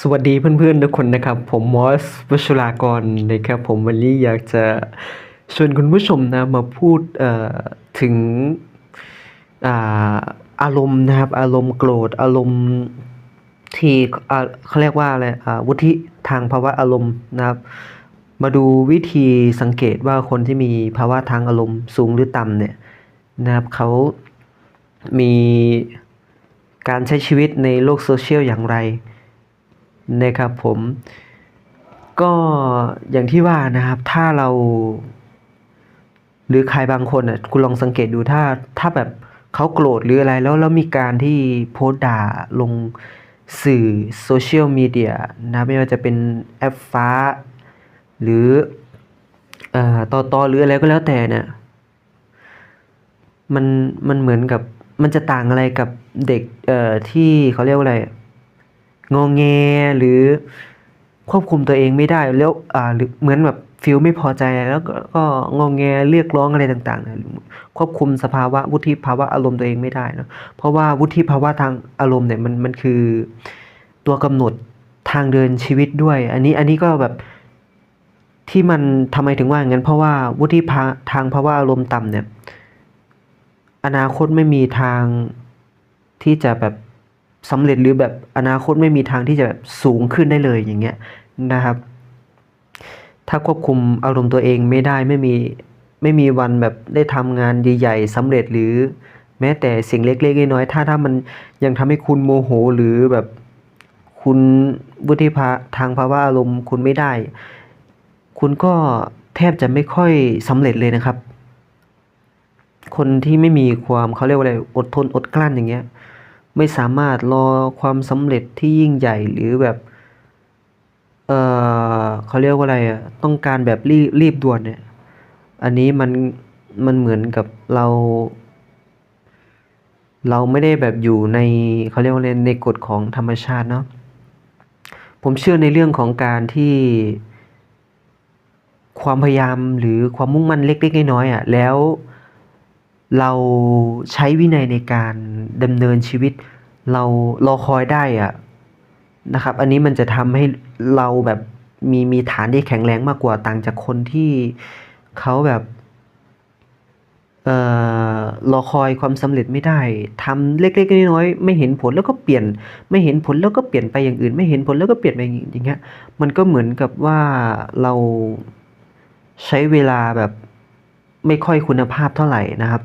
สวัสดีเพื่อนๆทุกคนนะครับ ผมมอสวชุรากรนะครับผมวันนี้อยากจะชวนคุณผู้ชมนะมาพูดเอ่อถึงอ่าอารมณ์นะครับ อารมณ์โกรธอารมณ์ที่อ่าเขาเรียกว่าอะไรอ่าวุฒิทางภาวะอารมณ์นะครับ มาดูวิธีสังเกตว่าคนที่มีภาวะทางอารมณ์สูงหรือต่ำเนี่ยนะครับเขามีการใช้ชีวิตในโลกโซเชียลอย่างไร นะครับผมก็อย่างที่ว่านะครับถ้าเราหรือใครบางคนอะคุณลองสังเกตดูถ้าถ้าแบบเขาโกรธหรืออะไรแล้วแล้วมีการที่โพสต์ด่าลงสื่อโซเชียลมีเดียนะไม่ว่าจะเป็นแอปฟ้า หรือเอ่อต่อต่อหรืออะไรก็แล้วแต่เนี่ยมันมันเหมือนกับมันจะต่างอะไรกับเด็กเอ่อที่เขาเรียกว่าอะไร งอแงหรือควบคุมตัวเองไม่ได้แล้วอ่าหรือเหมือนแบบฟิลไม่พอใจแล้วก็ก็งอแงเรียกร้องอะไรต่างๆนะควบคุมสภาวะวุฒิภาวะอารมณ์ตัวเองไม่ได้นะเพราะว่าวุฒิภาวะทางอารมณ์เนี่ยมันมันคือตัวกำหนดทางเดินชีวิตด้วย อันนี้อันนี้ก็แบบที่มันทำไมถึงว่าอย่างนั้น เพราะว่าวุฒิภาทางภาวะอารมณ์ต่ำเนี่ย อนาคตไม่มีทางที่จะแบบ สำเร็จหรือแบบอนาคตไม่มีทางที่จะแบบสูงขึ้นได้เลยอย่างเงี้ยนะครับ ถ้าควบคุมอารมณ์ตัวเองไม่ได้ไม่มีไม่มีวันแบบได้ทำงานใหญ่ๆสำเร็จหรือแม้แต่สิ่งเล็กๆน้อยๆถ้าถ้ามันยังทำให้คุณโมโหหรือแบบคุณวุฒิภาทางภาวะอารมณ์คุณไม่ได้ คุณก็แทบจะไม่ค่อยสำเร็จเลยนะครับ คนที่ไม่มีความเขาเรียกว่าอะไรอดทนอดกลั้นอย่างเงี้ย ไม่สามารถรอความสำเร็จที่ยิ่งใหญ่หรือแบบ เออเขาเรียกว่าอะไรอะต้องการแบบรีบรีบด่วนเนี่ย อันนี้มันมันเหมือนกับเรา เราไม่ได้แบบอยู่ในเขาเรียกว่าอะไรในกฎของธรรมชาติเนาะผมเชื่อในเรื่องของการที่ความพยายามหรือความมุ่งมั่นเล็กๆน้อยๆอะแล้ว เราใช้วินัยในการดำเนินชีวิต เรารอคอยได้อะนะครับ อันนี้มันจะทำให้เราแบบมีมีฐานที่แข็งแรงมากกว่าต่างจากคนที่เขาแบบเอ่อรอคอยความสำเร็จไม่ได้ทำเล็กๆน้อยๆไม่เห็นผลแล้วก็เปลี่ยน ไม่เห็นผลแล้วก็เปลี่ยนไปอย่างอื่น ไม่เห็นผลแล้วก็เปลี่ยนไปอย่างเงี้ยมันก็เหมือนกับว่าเราใช้เวลาแบบไม่ค่อยคุณภาพเท่าไหร่นะครับ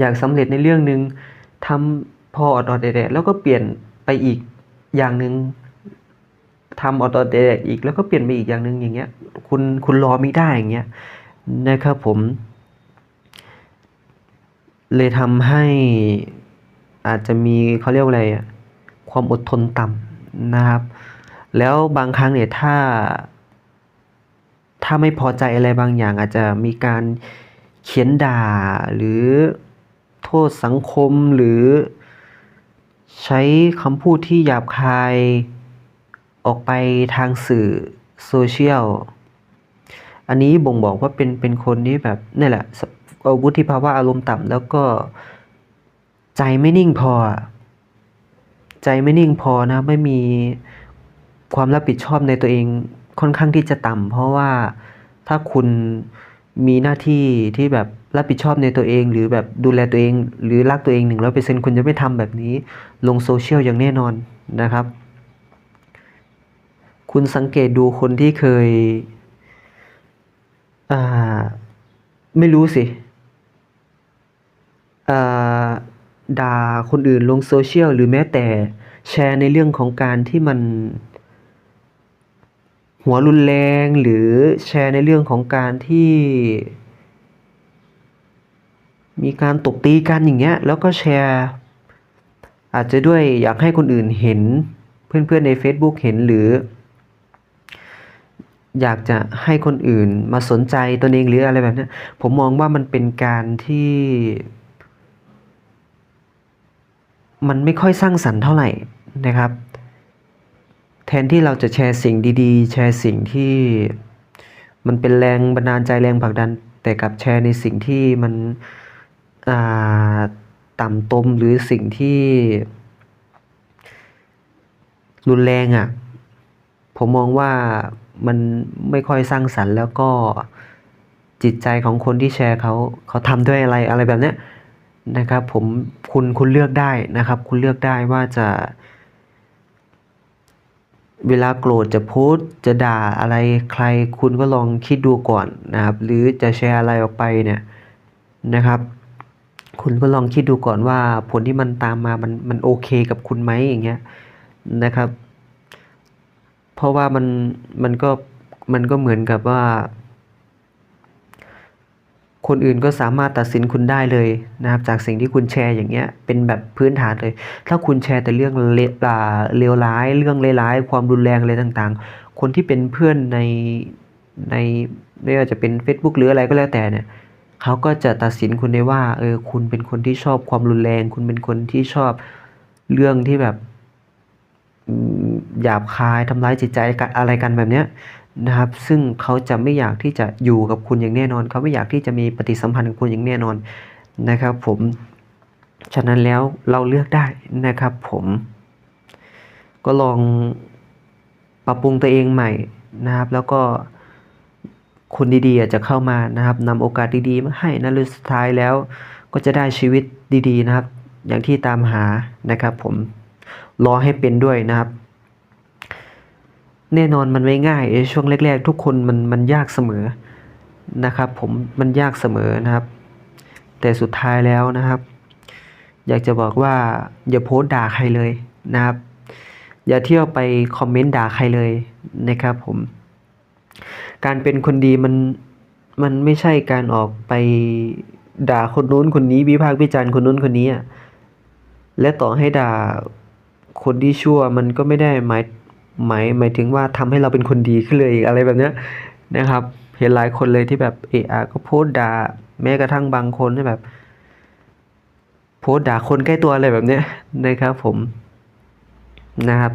อยากสำเร็จในเรื่องหนึ่งทำพออดอดแดดแล้วก็เปลี่ยนไปอีกอย่างหนึ่งทำอดอดแดดอีกแล้วก็เปลี่ยนไปอีกอย่างหนึ่งอย่างเงี้ย คุณคุณรอไม่ได้อย่างเงี้ยนะครับผม เลยทำให้อาจจะมีเขาเรียกว่าอะไรอะความอดทนต่ำนะครับ แล้วบางครั้งเนี่ยถ้า ถ้าไม่พอใจอะไรบางอย่าง อาจจะมีการเขียนด่าหรือ โทษสังคมหรือ ใช้คำพูดที่หยาบคาย ออกไปทางสื่อโซเชียล อันนี้บ่งบอกว่าเป็นเป็นคนที่แบบนี่แหละเอ่อวุฒิภาวะอารมณ์ต่ำแล้วก็ใจไม่นิ่งพอ ใจไม่นิ่งพอนะไม่มีความรับผิดชอบในตัวเองค่อนข้างที่จะต่ำเพราะว่าถ้าคุณ มีหน้าที่ที่แบบรับผิดชอบในตัวเอง หรือแบบดูแลตัวเอง หรือรักตัวเองหนึ่งร้อยเปอร์เซ็นต์คุณจะไม่ทำแบบนี้ ลงโซเชียลอย่างแน่นอนนะครับ คุณสังเกตดูคนที่เคยอ่าไม่รู้สิอ่าด่าคนอื่นลงโซเชียลหรือแม้แต่แชร์ในเรื่องของการที่มัน หัวรุนแรงหรือแชร์ในเรื่องของการที่ มีการตบตีกันอย่างเงี้ยแล้วก็แชร์อาจจะด้วยอยากให้คนอื่นเห็นเพื่อนๆใน Facebook เห็นหรือ อยากจะให้คนอื่นมาสนใจตนเองหรืออะไรแบบนี้ผมมองว่ามันเป็นการที่ มันไม่ค่อยสร้างสรรค์เท่าไหร่นะครับ แทนที่เราจะแชร์สิ่งดีๆ แชร์สิ่งที่มันเป็นแรงบันดาลใจแรงผลักดัน แต่กับแชร์ในสิ่งที่มันต่ำตมหรือสิ่งที่ รุนแรงอะ่ะ ผมมองว่ามันไม่ค่อยสร้างสรรค์แล้วก็จิตใจของคนที่แชร์เขาเขาทำด้วยอะไรอะไรแบบเนี้ยนะครับ ผมคุณคุณเลือกได้นะครับ คุณเลือกได้ว่าจะ เวลาโกรธจะโพสจะด่าอะไรใครคุณก็ลองคิดดูก่อนนะครับ หรือจะแชร์อะไรออกไปเนี่ยนะครับ คุณก็ลองคิดดูก่อนว่าผลที่มันตามมามันมันโอเคกับคุณไหมอย่างเงี้ยนะครับ เพราะว่ามันมันก็มันก็เหมือนกับว่า คนอื่นก็สามารถตัดสินคุณได้เลยนะครับจากสิ่งที่คุณแชร์อย่างเงี้ยเป็นแบบพื้นฐานเลย ถ้าคุณแชร์แต่เรื่องเล่าเลวร้าย เรื่องร้ายความรุนแรงอะไรต่างๆ คนที่เป็นเพื่อนในในไม่ว่าจะเป็น Facebook หรืออะไรก็แล้วแต่เนี่ยเขาก็จะตัดสินคุณได้ว่าเออคุณเป็นคนที่ชอบความรุนแรง คุณเป็นคนที่ชอบเรื่องที่แบบหยาบคายทำร้ายจิตใจอะไรกันแบบเนี้ย นะครับ ซึ่งเขาจะไม่อยากที่จะอยู่กับคุณอย่างแน่นอน เขาไม่อยากที่จะมีปฏิสัมพันธ์กับคุณอย่างแน่นอนนะครับ ผม ฉะนั้นแล้วเราเลือกได้นะครับ ผม ก็ลองปรับปรุงตัวเองใหม่นะครับ แล้วก็คนดีๆจจะเข้ามานะครับนำโอกาสดีๆมาให้นะหรือสุดท้ายแล้ว ก็จะได้ชีวิตดีๆนะครับ อย่างที่ตามหานะครับ ผมรอให้เป็นด้วยนะครับ แน่นอนมันไม่ง่ายช่วงแรกๆ ทุกคนมันมันยากเสมอนะครับ ผมมันยากเสมอนะครับ แต่สุดท้ายแล้วนะครับ อยากจะบอกว่าอย่าโพสต์ด่าใครเลยนะครับ อย่าเที่ยวไปคอมเมนต์ด่าใครเลยนะครับ ผม การเป็นคนดีมันมันไม่ใช่การออกไปด่าคนนู้นคนนี้วิพากษ์วิจารณ์คนนู้นคนนี้อะและต่อให้ด่าคนที่ชั่วมันก็ไม่ได้หมาย หมายหมายถึงว่าทำให้เราเป็นคนดีขึ้นเลยอีกอะไรแบบเนี้ยนะครับ เห็นหลายคนเลยที่แบบเอะอะก็โพสต์ด่าแม้กระทั่งบางคนที่แบบ โพสต์ด่าคนใกล้ตัวอะไรแบบเนี้ยนะครับผมนะครับ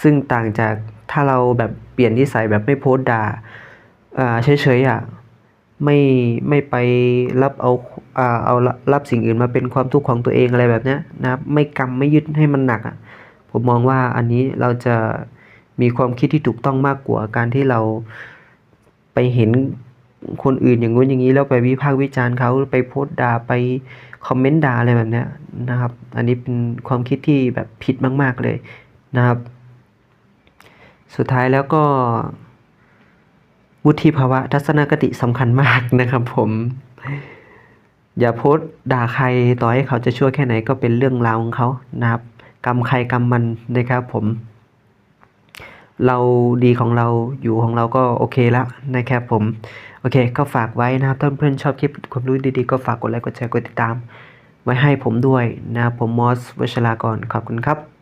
ซึ่งต่างจากถ้าเราแบบเปลี่ยนนิสัยแบบไม่โพสต์ด่าอ่าเฉยๆอะไม่ไม่ไปรับเอาอ่าเอารับสิ่งอื่นมาเป็นความทุกข์ของตัวเองอะไรแบบเนี้ยนะครับ ไม่กำไม่ยึดให้มันหนักอะผมมองว่าอันนี้เราจะ มีความคิดที่ถูกต้องมากกว่าการที่เราไปเห็นคนอื่นอย่างงู้นอย่างนี้แล้วไปวิพากษ์วิจารณ์เขาไปโพสต์ด่าไปคอมเมนต์ด่าอะไรแบบเนี้ยนะครับ อันนี้เป็นความคิดที่แบบผิดมาก ๆเลยนะครับ สุดท้ายแล้วก็วุฒิภาวะทัศนคติสำคัญมากนะครับผม อย่าโพสต์ด่าใครต่อให้เขาจะชั่วแค่ไหนก็เป็นเรื่องราวของเขานะครับ กรรมใครกรรมมันนะครับผม เราดีของเราอยู่ของเราก็โอเคแล้วนะครับผม โอเค ก็ฝากไว้นะครับถ้าเพื่อนๆชอบคลิปความรู้ดีๆ ก็ฝากกดไลค์กดแชร์กดติดตาม ไว้ให้ผมด้วยนะผมมอสวชรากรขอบคุณครับ